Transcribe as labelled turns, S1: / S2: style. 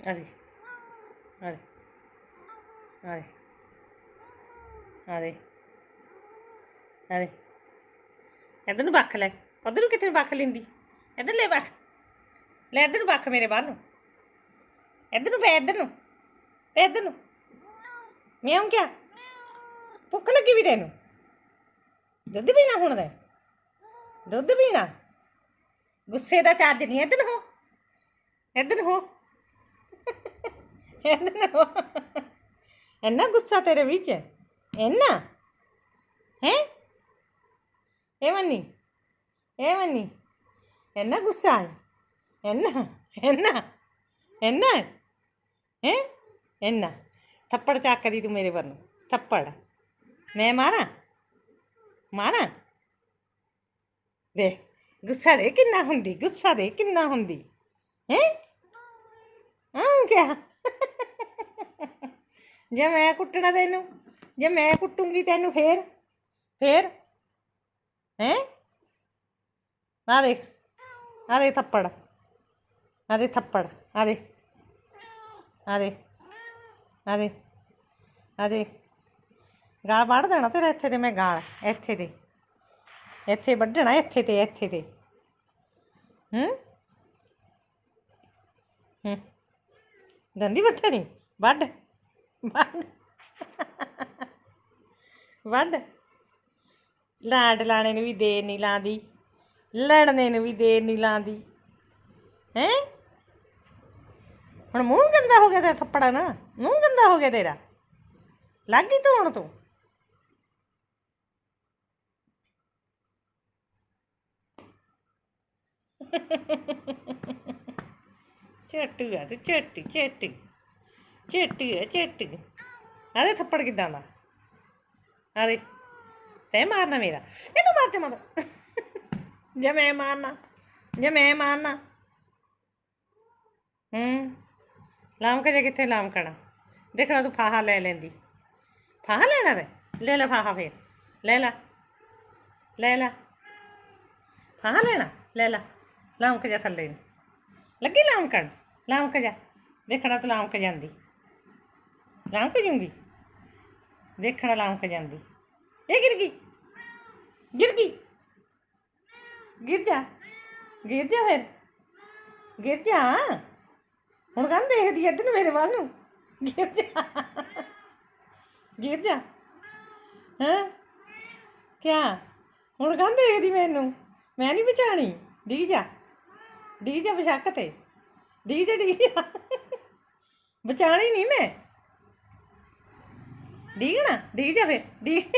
S1: ਆ ਦੇ ਆ ਦੇ, ਆ ਇੱਧਰ ਨੂੰ ਬੱਖ ਲੈ, ਉਧਰ ਨੂੰ ਕਿੱਥੇ ਨੂੰ ਬੱਖ ਲੈਂਦੀ? ਇੱਧਰ ਲੈ ਬੱਖ ਲੈ ਇੱਧਰ ਨੂੰ ਬੱਖ ਮੇਰੇ ਬਾਹਰ ਨੂੰ। ਇੱਧਰ ਨੂੰ ਪੈ ਇੱਧਰ ਨੂੰ ਪੈ ਇੱਧਰ ਨੂੰ। ਮਿਆਉਂ ਕਿਆ? ਭੁੱਖ ਲੱਗੀ ਵੀ ਤੈਨੂੰ? ਦੁੱਧ ਪੀਣਾ ਹੁਣ ਦਾ ਦੁੱਧ ਪੀਣਾ? ਗੁੱਸੇ ਦਾ ਚੱਜ ਨਹੀਂ ਇੱਧਰ ਹੋ। ਇੱਧਰ ਹੋ। ਇੰਨਾ ਗੁੱਸਾ ਤੇਰੇ ਵਿੱਚ ਇੰਨਾ ਹੈ ਇਹ ਮੰਨੀ ਇਹ ਮੰਨੀ ਇੰਨਾ ਗੁੱਸਾ ਹੈ ਇੰਨਾ ਇੰਨਾ ਇੰਨਾ ਹੈ ਇੰਨਾ ਥੱਪੜ ਚੱਕਦੀ ਤੂੰ ਮੇਰੇ ਵੱਲ ਥੱਪੜ ਮੈਂ ਮਾਰਾਂ ਮਾਰਾਂ ਦੇ ਗੁੱਸਾ ਦੇ ਕਿੰਨਾ ਹੁੰਦੀ ਗੁੱਸਾ ਦੇ ਕਿੰਨਾ ਹੁੰਦੀ ਹੈ ਜੇ ਮੈਂ ਕੁੱਟਣਾ ਤੈਨੂੰ, ਜੇ ਮੈਂ ਕੁੱਟੂੰਗੀ ਤੈਨੂੰ ਫੇਰ ਫੇਰ? ਹੈ? ਆ ਦੇਖ, ਆ ਦੇ ਥੱਪੜ, ਆ ਦੇ ਥੱਪੜ, ਆ ਦੇ ਆ ਦੇ ਆ ਦੇ ਆ ਦੇ ਗਾਲ ਵੱਢ ਦੇਣਾ ਤੇਰਾ ਇੱਥੇ ਤੇ ਮੈਂ ਗਾਲ, ਇੱਥੇ ਤੇ। ਇੱਥੇ ਵੱਢਣਾ, ਇੱਥੇ ਤੇ ਇੱਥੇ ਤੇ। ਹੂੰ? ਹੂੰ। ਦੰਦੀ ਵੱਢਣੀ ਵੱਢ। ਵੱਢ। ਵੱਢ। ਲਾਡ ਲਾਣੇ ਨੂੰ ਵੀ ਦੇਰ ਨਹੀਂ ਲਾਂਦੀ। ਲੜਨੇ ਨੂੰ ਵੀ ਦੇਰ ਨਹੀਂ ਲਾਂਦੀ। ਹੈ? ਹੁਣ ਮੂੰਹ ਗੰਦਾ ਹੋ ਗਿਆ ਤੇਰਾ ਥੱਪੜਾ ਨਾ। ਮੂੰਹ ਗੰਦਾ ਹੋ ਗਿਆ ਤੇਰਾ। ਲੱਗ ਗਈ ਧੋਣ ਤੂੰ। ਚੱਟੂ ਆ ਤੇ ਚੇਟੀ ਚੇਟੀ ਚੇਟੀ ਆ ਚੱਟੀ ਆਦੇ ਥੱਪੜ ਕਿਦਾਂ ਦਾ। ਅਰੇ ਤੈ ਮਾਰਨਾ ਮੇਰਾ। ਇਹ ਤੂੰ ਮਾਰ ਮਾਰ ਜੇ ਮੈਂ ਮਾਰਨਾ, ਜੇ ਮੈਂ ਮਾਰਨਾ। ਹੂੰ, ਲਾਮ ਕੇ ਕਿੱਥੇ ਲਾਮ ਕਣਾ ਦੇਖਣਾ ਤੂੰ ਫਾਹਾ ਲੈ ਲੈਂਦੀ। ਫਾਹਾ ਲੈਣਾ ਤੇ? ਲੈ ਲੈ ਫਾਹਾ ਫੇਰ। ਲੈ ਲੈ। ਲੈ ਲੈ। ਫਾਹਾ ਲੈਣਾ? ਲੈ ਲੈ। ਲਾਮ ਕੇ ਜਾ ਥੱਲੇ ਨੂੰ। ਲੱਗੀ ਲਾਮ ਕਣ ਲਾਮ ਜਾ। ਦੇਖਣਾ ਤੂੰ ਲਾਮਕ ਜਾਂਦੀ। ਲਾਮ ਕੇ ਜੂੰਗੀ। ਦੇਖਣਾ ਲਾਮ ਜਾਂਦੀ। ਇਹ ਗਿਰ ਗਈ। ਗਿਰ ਗਈ। ਗਿਰ ਜਾ। ਗਿਰ ਜਾ ਫਿਰ। ਗਿਰ ਜਾ। ਹੁਣ ਕਹਿੰਦਾ ਦੇਖਦੀ ਇੱਧਰ ਨੂੰ ਮੇਰੇ ਵੱਲ ਨੂੰ। ਗਿਰ ਜਾ। ਗਿਰ ਜਾ। ਹਾਂ? ਕਿਆ? ਹੁਣ ਕਹਿੰਦਾ ਦੇਖਦੀ ਮੈਨੂੰ। ਮੈਂ ਨਹੀਂ ਬਚਾਣੀ ਡੀ ਜਾ। ਡੀ ਜਾ ਬਸ਼ੱਕ ਤੇ। ਡਿੱਗ ਜਾ ਡਿੱਗ ਜਾ ਬਚਾਣੀ ਨਹੀਂ ਮੈਂ। ਡਿੱਗ ਨਾ ਡਿੱਗ ਜਾ ਫਿਰ ਡਿੱਗ